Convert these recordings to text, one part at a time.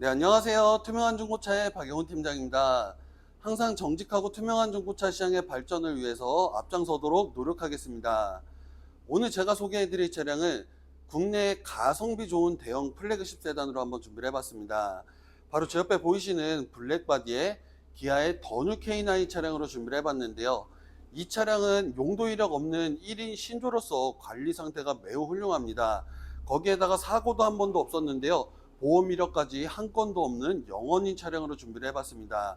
네, 안녕하세요. 투명한 중고차의 박영훈 팀장입니다. 항상 정직하고 투명한 중고차 시장의 발전을 위해서 앞장서도록 노력하겠습니다. 오늘 제가 소개해드릴 차량은 국내 가성비 좋은 대형 플래그십 세단으로 한번 준비를 해봤습니다. 바로 제 옆에 보이시는 블랙바디의 기아의 더뉴 K9 차량으로 준비를 해봤는데요. 이 차량은 용도 이력 없는 1인 신조로서 관리 상태가 매우 훌륭합니다. 거기에다가 사고도 한 번도 없었는데요. 보험 이력까지 한 건도 없는 영원인 차량으로 준비를 해봤습니다.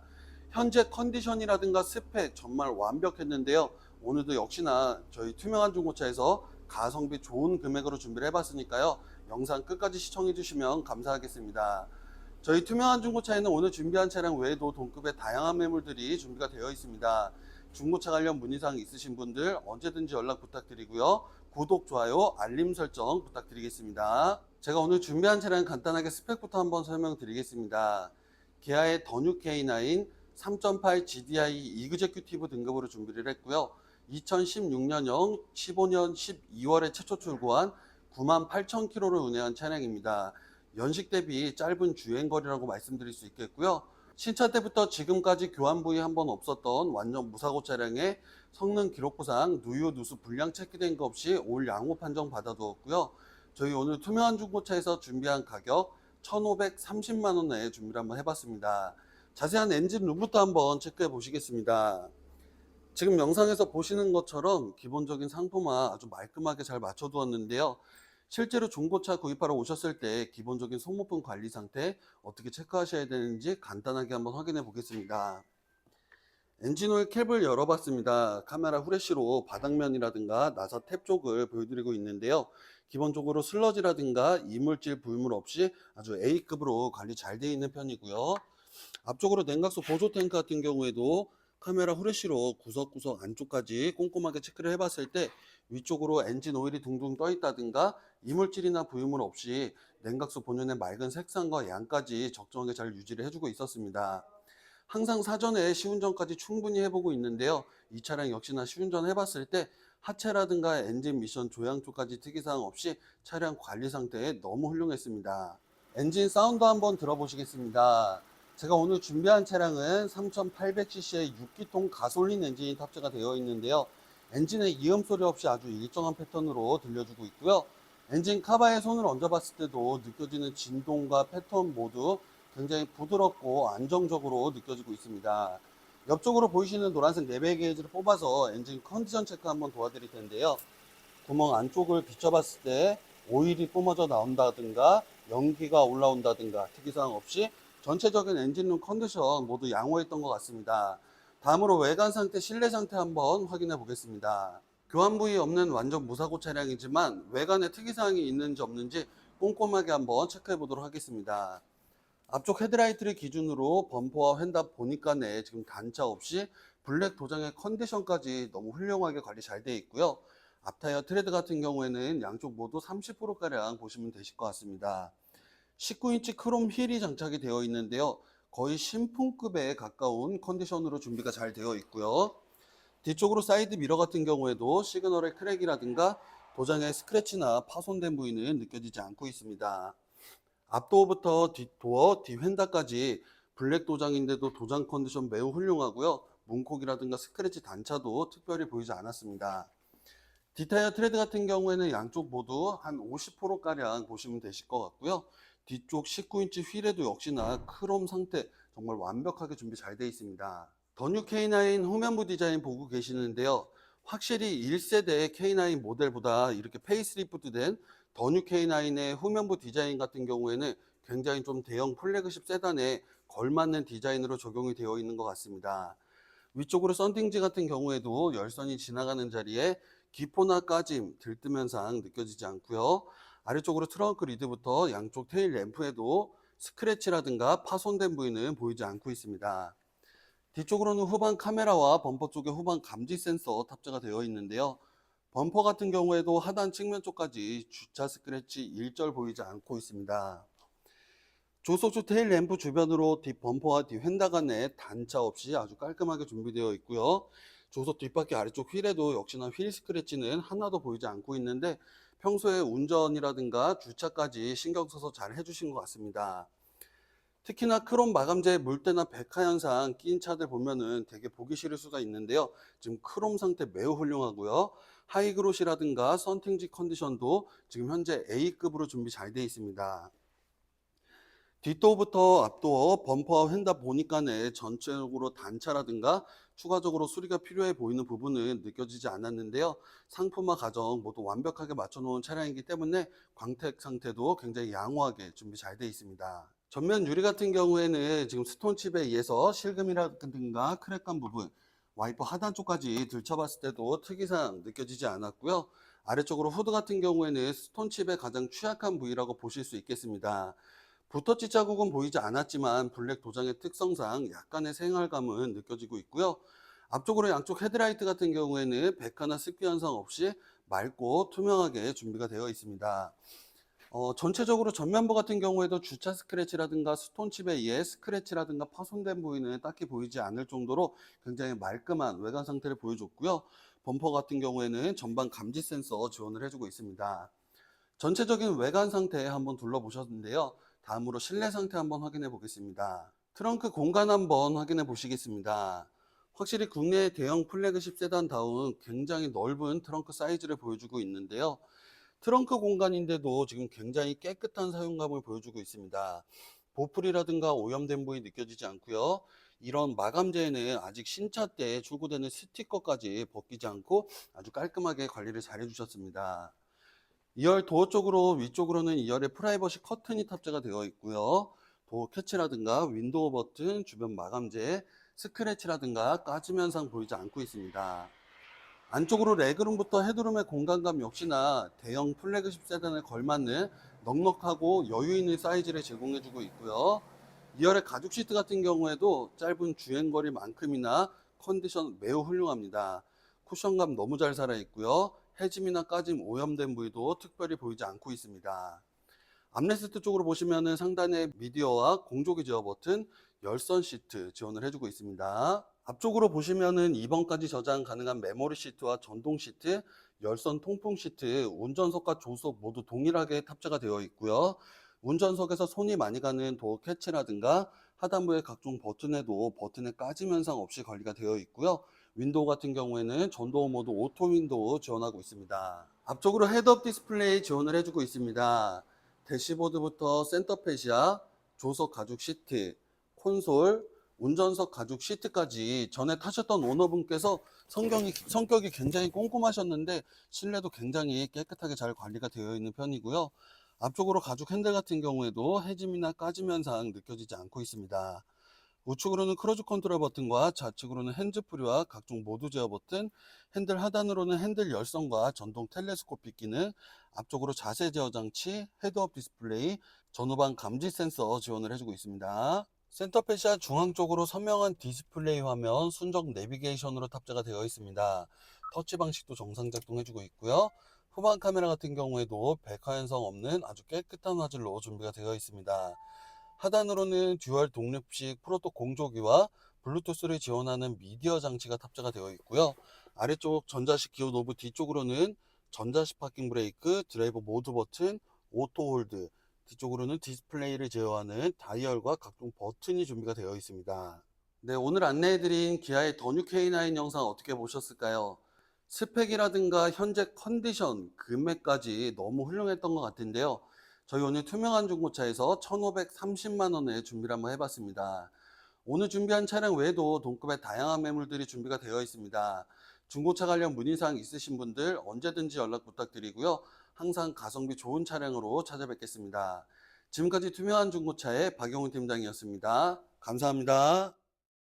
현재 컨디션이라든가 스펙 정말 완벽했는데요. 오늘도 역시나 저희 투명한 중고차에서 가성비 좋은 금액으로 준비를 해봤으니까요. 영상 끝까지 시청해 주시면 감사하겠습니다. 저희 투명한 중고차에는 오늘 준비한 차량 외에도 동급의 다양한 매물들이 준비가 되어 있습니다. 중고차 관련 문의사항 있으신 분들 언제든지 연락 부탁드리고요. 구독, 좋아요, 알림 설정 부탁드리겠습니다. 제가 오늘 준비한 차량 간단하게 스펙부터 한번 설명드리겠습니다. 기아의 더뉴 K9 3.8 GDI 이그제큐티브 등급으로 준비를 했고요. 2016년형 15년 12월에 최초 출고한 9만 8천 킬로를 운행한 차량입니다. 연식 대비 짧은 주행거리라고 말씀드릴 수 있겠고요. 신차 때부터 지금까지 교환 부위 한 번 없었던 완전 무사고 차량에 성능 기록부상 누유 누수 불량 체크된 거 없이 올 양호 판정 받아두었고요. 저희 오늘 투명한 중고차에서 준비한 가격 1,530만 원 내에 준비를 한번 해봤습니다. 자세한 엔진 룸부터 한번 체크해 보시겠습니다. 지금 영상에서 보시는 것처럼 기본적인 상품화 아주 말끔하게 잘 맞춰두었는데요. 실제로 중고차 구입하러 오셨을 때 기본적인 소모품 관리 상태 어떻게 체크하셔야 되는지 간단하게 한번 확인해 보겠습니다. 엔진오일 캡을 열어봤습니다. 카메라 후레쉬로 바닥면이라든가 나사 탭 쪽을 보여드리고 있는데요. 기본적으로 슬러지라든가 이물질, 불물 없이 아주 A급으로 관리 잘 되어 있는 편이고요. 앞쪽으로 냉각수 보조 탱크 같은 경우에도 카메라 후레쉬로 구석구석 안쪽까지 꼼꼼하게 체크를 해봤을 때 위쪽으로 엔진 오일이 둥둥 떠 있다든가 이물질이나 부유물 없이 냉각수 본연의 맑은 색상과 양까지 적정하게 잘 유지를 해주고 있었습니다. 항상 사전에 시운전까지 충분히 해보고 있는데요. 이 차량 역시나 시운전 해봤을 때 하체라든가 엔진 미션 조향 쪽까지 특이사항 없이 차량 관리 상태에 너무 훌륭했습니다. 엔진 사운드 한번 들어보시겠습니다. 제가 오늘 준비한 차량은 3800cc의 6기통 가솔린 엔진이 탑재가 되어 있는데요. 엔진의 이음 소리 없이 아주 일정한 패턴으로 들려주고 있고요. 엔진 카바에 손을 얹어봤을 때도 느껴지는 진동과 패턴 모두 굉장히 부드럽고 안정적으로 느껴지고 있습니다. 옆쪽으로 보이시는 노란색 레벨 게이지를 뽑아서 엔진 컨디션 체크 한번 도와드릴 텐데요. 구멍 안쪽을 비춰봤을 때 오일이 뿜어져 나온다든가 연기가 올라온다든가 특이사항 없이 전체적인 엔진룸 컨디션 모두 양호했던 것 같습니다. 다음으로 외관 상태, 실내 상태 한번 확인해 보겠습니다. 교환 부위 없는 완전 무사고 차량이지만 외관에 특이사항이 있는지 없는지 꼼꼼하게 한번 체크해 보도록 하겠습니다. 앞쪽 헤드라이트를 기준으로 범퍼와 휀다 보니까 내 지금 단차 없이 블랙 도장의 컨디션까지 너무 훌륭하게 관리 잘 되어 있고요. 앞타이어 트레드 같은 경우에는 양쪽 모두 30%가량 보시면 되실 것 같습니다. 19인치 크롬 휠이 장착이 되어 있는데요. 거의 신품급에 가까운 컨디션으로 준비가 잘 되어 있고요. 뒤쪽으로 사이드 미러 같은 경우에도 시그널의 크랙이라든가 도장의 스크래치나 파손된 부위는 느껴지지 않고 있습니다. 앞도어부터 뒷도어, 뒷휀다까지 블랙 도장인데도 도장 컨디션 매우 훌륭하고요. 문콕이라든가 스크래치 단차도 특별히 보이지 않았습니다. 디타이어 트레드 같은 경우에는 양쪽 모두 한 50%가량 보시면 되실 것 같고요. 뒤쪽 19인치 휠에도 역시나 크롬 상태 정말 완벽하게 준비 잘 되어 있습니다. 더 뉴 K9 후면부 디자인 보고 계시는데요. 확실히 1세대 K9 모델보다 이렇게 페이스리프트 된 더 뉴 K9의 후면부 디자인 같은 경우에는 굉장히 좀 대형 플래그십 세단에 걸맞는 디자인으로 적용이 되어 있는 것 같습니다. 위쪽으로 썬팅지 같은 경우에도 열선이 지나가는 자리에 기포나 까짐, 들뜸 현상 느껴지지 않고요. 아래쪽으로 트렁크 리드부터 양쪽 테일 램프에도 스크래치라든가 파손된 부위는 보이지 않고 있습니다. 뒤쪽으로는 후방 카메라와 범퍼 쪽에 후방 감지 센서 탑재가 되어 있는데요. 범퍼 같은 경우에도 하단 측면 쪽까지 주차 스크래치 일절 보이지 않고 있습니다. 조속주 테일 램프 주변으로 뒷 범퍼와 뒤 휀다가 내 단차 없이 아주 깔끔하게 준비되어 있고요. 조속 뒷바퀴 아래쪽 휠에도 역시나 휠 스크래치는 하나도 보이지 않고 있는데 평소에 운전이라든가 주차까지 신경 써서 잘 해주신 것 같습니다. 특히나 크롬 마감재에 물때나 백화 현상 끼인 차들 보면은 되게 보기 싫을 수가 있는데요. 지금 크롬 상태 매우 훌륭하고요. 하이그로시라든가 썬팅지 컨디션도 지금 현재 A급으로 준비 잘 되어 있습니다. 뒷도어부터 앞도어, 범퍼와 휀다 보니까는 전체적으로 단차라든가 추가적으로 수리가 필요해 보이는 부분은 느껴지지 않았는데요. 상품화 과정 모두 완벽하게 맞춰놓은 차량이기 때문에 광택 상태도 굉장히 양호하게 준비 잘 되어 있습니다. 전면 유리 같은 경우에는 지금 스톤칩에 의해서 실금이라든가 크랙한 부분, 와이퍼 하단 쪽까지 들춰봤을 때도 특이사항 느껴지지 않았고요. 아래쪽으로 후드 같은 경우에는 스톤칩의 가장 취약한 부위라고 보실 수 있겠습니다. 붓터치 자국은 보이지 않았지만 블랙 도장의 특성상 약간의 생활감은 느껴지고 있고요. 앞쪽으로 양쪽 헤드라이트 같은 경우에는 백화나 습기 현상 없이 맑고 투명하게 준비가 되어 있습니다. 어, 전체적으로 전면부 같은 경우에도 주차 스크래치라든가 스톤칩에 의해 스크래치라든가 파손된 부위는 딱히 보이지 않을 정도로 굉장히 말끔한 외관 상태를 보여줬고요. 범퍼 같은 경우에는 전방 감지 센서 지원을 해주고 있습니다. 전체적인 외관 상태 한번 둘러보셨는데요. 다음으로 실내 상태 한번 확인해 보겠습니다. 트렁크 공간 한번 확인해 보시겠습니다. 확실히 국내 대형 플래그십 세단다운 굉장히 넓은 트렁크 사이즈를 보여주고 있는데요. 트렁크 공간인데도 지금 굉장히 깨끗한 사용감을 보여주고 있습니다. 보풀이라든가 오염된 부위 느껴지지 않고요. 이런 마감재에는 아직 신차 때 출고되는 스티커까지 벗기지 않고 아주 깔끔하게 관리를 잘 해주셨습니다. 2열 도어 쪽으로 위쪽으로는 2열에 프라이버시 커튼이 탑재가 되어 있고요. 도어 캐치라든가 윈도우 버튼, 주변 마감재, 스크래치라든가 까짐 현상 보이지 않고 있습니다. 안쪽으로 레그룸부터 헤드룸의 공간감 역시나 대형 플래그십 세단에 걸맞는 넉넉하고 여유 있는 사이즈를 제공해주고 있고요. 2열의 가죽 시트 같은 경우에도 짧은 주행거리만큼이나 컨디션 매우 훌륭합니다. 쿠션감 너무 잘 살아있고요. 해짐이나 까짐, 오염된 부위도 특별히 보이지 않고 있습니다. 암레스트 쪽으로 보시면은 상단에 미디어와 공조기 제어 버튼, 열선 시트 지원을 해주고 있습니다. 앞쪽으로 보시면은 2번까지 저장 가능한 메모리 시트와 전동 시트, 열선 통풍 시트, 운전석과 조석 모두 동일하게 탑재가 되어 있고요. 운전석에서 손이 많이 가는 도어 캐치라든가 하단부의 각종 버튼에도 버튼의 까짐 현상 없이 관리가 되어 있고요. 윈도우 같은 경우에는 전도어 모드 오토 윈도우 지원하고 있습니다. 앞쪽으로 헤드업 디스플레이 지원을 해주고 있습니다. 대시보드부터 센터페시아, 조석 가죽 시트, 콘솔, 운전석 가죽 시트까지 전에 타셨던 오너분께서 성경이, 성격이 굉장히 꼼꼼하셨는데 실내도 굉장히 깨끗하게 잘 관리가 되어 있는 편이고요. 앞쪽으로 가죽 핸들 같은 경우에도 해짐이나 까짐 현상 느껴지지 않고 있습니다. 우측으로는 크루즈 컨트롤 버튼과 좌측으로는 핸즈프리와 각종 모드 제어 버튼, 핸들 하단으로는 핸들 열선과 전동 텔레스코픽 기능, 앞쪽으로 자세 제어 장치, 헤드업 디스플레이, 전후방 감지 센서 지원을 해주고 있습니다. 센터페시아 중앙 쪽으로 선명한 디스플레이 화면, 순정 내비게이션으로 탑재가 되어 있습니다. 터치 방식도 정상 작동해주고 있고요. 후방 카메라 같은 경우에도 백화 현상 없는 아주 깨끗한 화질로 준비가 되어 있습니다. 하단으로는 듀얼 독립식 프로토 공조기와 블루투스를 지원하는 미디어 장치가 탑재가 되어 있고요. 아래쪽 전자식 기어 노브 뒤쪽으로는 전자식 파킹 브레이크, 드라이브 모드 버튼, 오토 홀드, 뒤쪽으로는 디스플레이를 제어하는 다이얼과 각종 버튼이 준비가 되어 있습니다. 네, 오늘 안내해드린 기아의 더뉴 K9 영상 어떻게 보셨을까요? 스펙이라든가 현재 컨디션, 금액까지 너무 훌륭했던 것 같은데요. 저희 오늘 투명한 중고차에서 1,530만 원에 준비를 한번 해봤습니다. 오늘 준비한 차량 외에도 동급의 다양한 매물들이 준비가 되어 있습니다. 중고차 관련 문의사항 있으신 분들 언제든지 연락 부탁드리고요. 항상 가성비 좋은 차량으로 찾아뵙겠습니다. 지금까지 투명한 중고차의 박영훈 팀장이었습니다. 감사합니다.